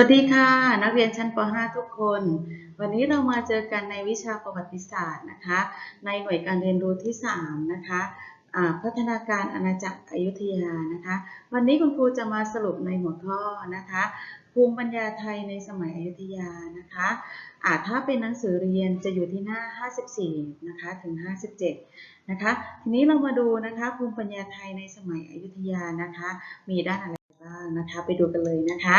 วัสดีค่ะ นักเรียนชั้นป .5 ทุกคน วันนี้เรามาเจอกันในวิชาประวัติศาสตร์นะคะ ในหน่วยการเรียนรู้ที่ 3 นะคะพัฒนาการอาณาจักรอยุธยานะคะ วันนี้คุณครูจะมาสรุปในหัวข้อนะคะ ภูมิปัญญาไทยในสมัยอยุธยานะคะอ่าถ้าเป็นหนังสือเรียนจะอยู่ที่หน้า 54 นะคะถึง 57 นะคะ ทีนี้เรามาดูนะคะภูมิปัญญาไทยในสมัยอยุธยานะคะ มีด้านอะไร นะคะ ไปดูกันเลยนะคะ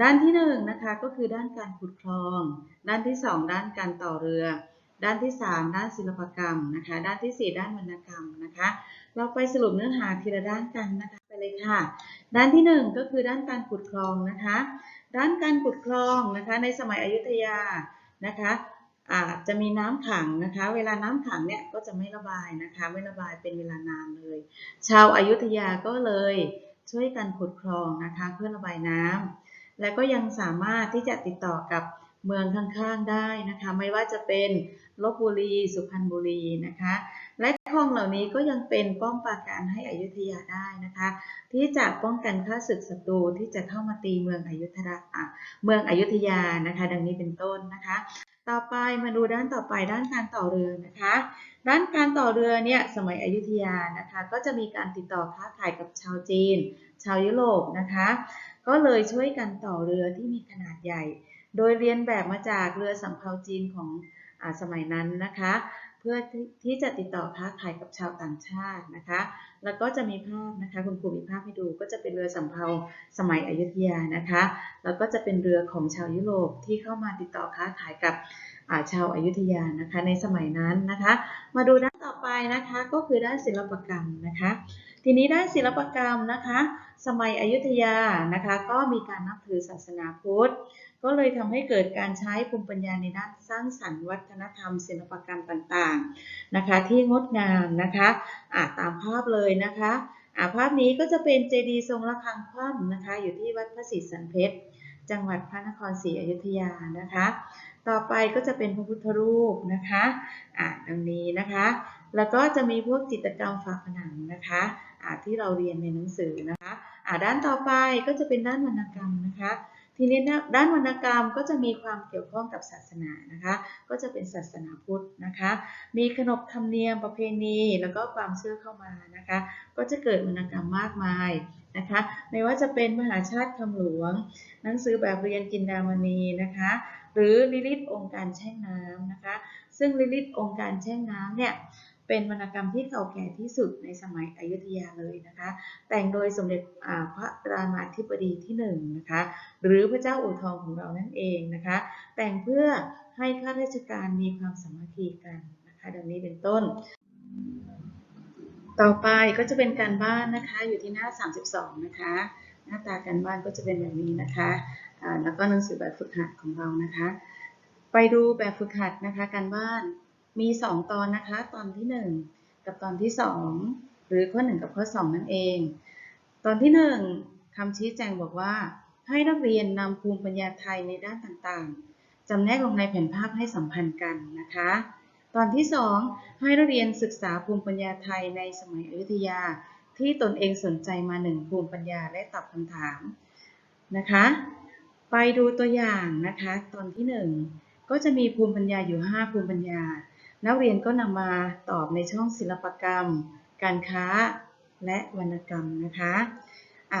ด้านที่หนึ่งนะคะก็คือด้านการขุดคลอง ด้านที่สองด้านการต่อเรือ ด้านที่สามด้านศิลปกรรมนะคะ ด้านที่สี่ด้านวรรณกรรมนะคะ เราไปสรุปเนื้อหาทีละด้านกันนะคะไปเลยค่ะ ด้านที่หนึ่งก็คือด้านการขุดคลองนะคะ ด้านการขุดคลองนะคะในสมัยอยุธยานะคะอาจจะมีน้ำขังนะคะ เวลาน้ำขังเนี่ยก็จะไม่ระบายนะคะ ไม่ระบายเป็นเวลานานเลย ชาวอายุทยาก็เลย ช่วยกันขุดคลองนะคะเพื่อระบายน้ำและก็ยังสามารถที่จะติดต่อกับ เมืองข้างๆได้นะคะ ไม่ว่าจะเป็นลบบุรีสุพรรณบุรีนะคะ และคลองเหล่านี้ก็ยังเป็นป้อมปราการให้อยุธยาได้นะคะ ที่จะป้องกันข้าศึกศัตรูที่จะเข้ามาตีเมืองอยุธยาอะเมืองอยุธยานะคะ ดังนี้เป็นต้นนะคะ ต่อไปมาดูด้านต่อไปด้านการต่อเรือนะคะด้านการต่อเรือเนี่ยสมัยอยุธยานะคะก็จะมีการติดต่อค้าขายกับชาวจีน ชาวยุโรปนะคะ ก็เลยช่วยกันต่อเรือที่มีขนาดใหญ่ โดยเรียนแบบมาจากเรือสำเภาจีนของอสมัยนั้นนะคะ เพื่อที่จะติดต่อค้าขายกับชาวต่างชาตินะคะ แล้วก็จะมีภาพนะคะคุณครูมีภาพให้ดูก็จะเป็นเรือสำเภาสมัยอยุธยานะคะ แล้วก็จะเป็นเรือของชาวยุโรปที่เข้ามาติดต่อค้าขายกับชาวอายุทยานะคะในสมัยนั้นนะคะ มาดูด้านต่อ ไปนะคะก็คือด้านศิลปกรรมนะคะ ทีนี้ด้านศิลปกรรมนะคะ สมัยอยุธยานะคะก็มีการนับถือศาสนาพุทธก็เลยทำให้เกิดการใช้ภูมิปัญญาในด้านสร้างสรรค์วัฒนธรรม ศิลปกรรมต่างๆนะคะ ที่งดงามนะคะอาตามภาพเลยนะคะอาภาพนี้ก็จะเป็นเจดีย์ทรงระฆังคว่ำนะคะ อยู่ที่วัดพระศรีสันเพชรจังหวัดพระนครศรีอยุธยานะคะ ต่อไปก็จะเป็นพระพุทธรูปนะคะอ่าดังนี้นะคะ แล้วก็จะมีพวกจิตกรรมฝาผนังนะคะอ่าที่เราเรียนในหนังสือนะคะอ่าด้านต่อไปก็จะเป็นด้านวรรณกรรมนะคะ ทีนี้นะด้านวรรณกรรมก็จะมีความเกี่ยวข้องกับศาสนานะคะ ก็จะเป็นศาสนาพุทธนะคะ มีขนบธรรมเนียมประเพณีแล้วก็ความเชื่อเข้ามานะคะ ก็จะเกิดวรรณกรรมมากมายนะคะ ไม่ว่าจะเป็นมหาชาติคำหลวง หนังสือแบบเรียนจินดามณีนะคะ หรือลิลิตองค์การแช่งน้ำนะคะ ซึ่งลิลิตองค์การแช่งน้ำเนี่ยเป็นวรรณกรรมที่เก่าแก่ที่สุดในสมัยอยุธยาเลยนะคะ แต่งโดยสมเด็จพระรามาธิบดีที่หนึ่งนะคะหรือพระเจ้าอู่ทองของเรานั่นเองนะคะ แต่งเพื่อให้ข้าราชการมีความสามัคคีกันนะคะดังนี้เป็นต้น ต่อไปก็จะเป็นการบ้านนะคะอยู่ที่หน้า 32 นะคะ หน้าตาการบ้านก็จะเป็นแบบนี้นะคะ แล้วก็หนังสือแบบฝึกหัดของเรานะคะ ไปดูแบบฝึกหัดนะคะการบ้านมี 2 ตอนนะคะ ตอนที่ 1 กับตอนที่ 2 หรือข้อ 1 กับข้อ 2 นั่นเอง ตอนที่ 1คำชี้แจงบอกว่า ให้นักเรียนนำภูมิปัญญาไทยในด้านต่างๆจำแนกลงในแผนภาพให้สัมพันธ์กันนะคะ ตอนที่ 2 ให้นักเรียนศึกษาภูมิปัญญาไทยในสมัยอยุธยาที่ตนเองสนใจมาหนึ่งภูมิปัญญาและตอบคำถามนะคะ ไปดูตัวอย่างนะคะตอนที่ 1 ก็จะมีภูมิปัญญาอยู่ 5 ภูมิปัญญา นักเรียนก็นำมาตอบในช่องศิลปกรรม การค้าและวรรณกรรมนะคะ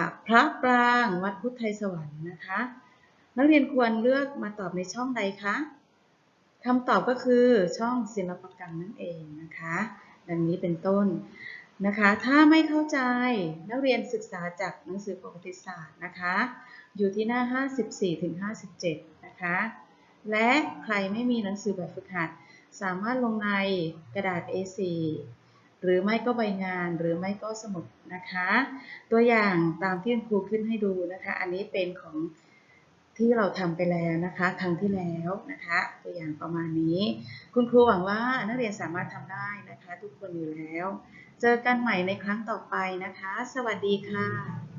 ะพระปรางวัดพุทธไทยสวรรค์นะคะ นักเรียนควรเลือกมาตอบในช่องใดคะคำตอบก็คือช่องศิลปกรรมนั่นเองนะคะ ดังนี้เป็นต้น นะคะ ถ้าไม่เข้าใจนักเรียนศึกษาจากหนังสือประวัติศาสตร์นะคะ อยู่ที่หน้า 54ถึง57 นะคะ และใครไม่มีหนังสือแบบฝึกหัด สามารถลงในกระดาษ A4 หรือไม่ก็ใบงานหรือไม่ก็สมุดนะคะ ตัวอย่างตามที่คุณครูขึ้นให้ดูนะคะ อันนี้เป็นของที่เราทำไปแล้วนะคะ ครั้งที่แล้วนะคะ ตัวอย่างประมาณนี้ คุณครูหวังว่านักเรียนสามารถทำได้นะคะ ทุกคนอยู่แล้ว เจอกันใหม่ในครั้งต่อไปนะคะ สวัสดีค่ะ